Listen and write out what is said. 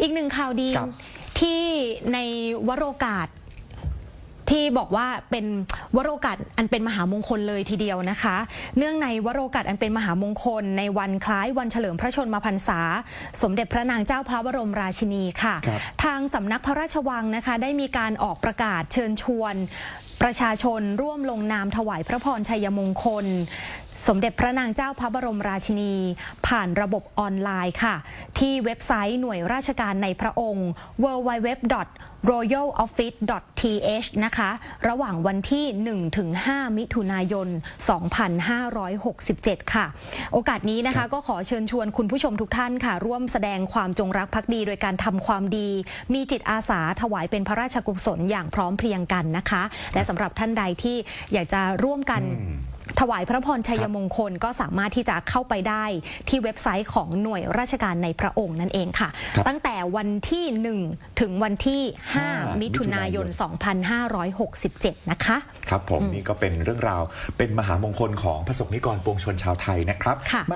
อีกหนึ่งข่าวดีครับ ที่ในวโรกาส ที่บอกว่าเป็นวโรกาสอันเป็นมหามงคลเลยทีเดียวนะคะ เนื่องในวโรกาสอันเป็นมหามงคล ในวันคล้ายวันเฉลิมพระชนมพรรษา สมเด็จพระนางเจ้าพระบรมราชินีค่ะ ครับ ทางสำนักพระราชวังนะคะ ได้มีการออกประกาศเชิญชวน ประชาชนร่วมลงนามถวายพระพรชัยมงคล สมเด็จพระนางเจ้าพระบรมราชินี ผ่านระบบออนไลน์ค่ะ ที่เว็บไซต์หน่วยราชการในพระองค์ www royaloffice.th นะคะ ระหว่างวันที่1ถึง5มิถุนายน 2567 ค่ะ โอกาสนี้นะคะก็ขอเชิญชวนคุณผู้ชมทุกท่านค่ะ ร่วมแสดงความจงรักภักดี โดยการทำความดี มีจิตอาสาถวายเป็นพระราชกุศลอย่างพร้อมเพรียงกันนะคะและสำหรับท่านใดที่อยากจะร่วมกันถวายพระพรชัยมงคลก็สามารถที่จะเข้าไปได้ที่เว็บไซต์ของหน่วยราชการในพระองค์นั่นเองค่ะครับตั้งแต่วันที่ 1 ถึงวันที่ 5 มิถุนายน 2567 นะคะ ครับผมนี่ก็เป็นเรื่องราวเป็นมหามงคลของพระสงฆ์นิกรปวงชนชาวไทยนะครับค่ะมา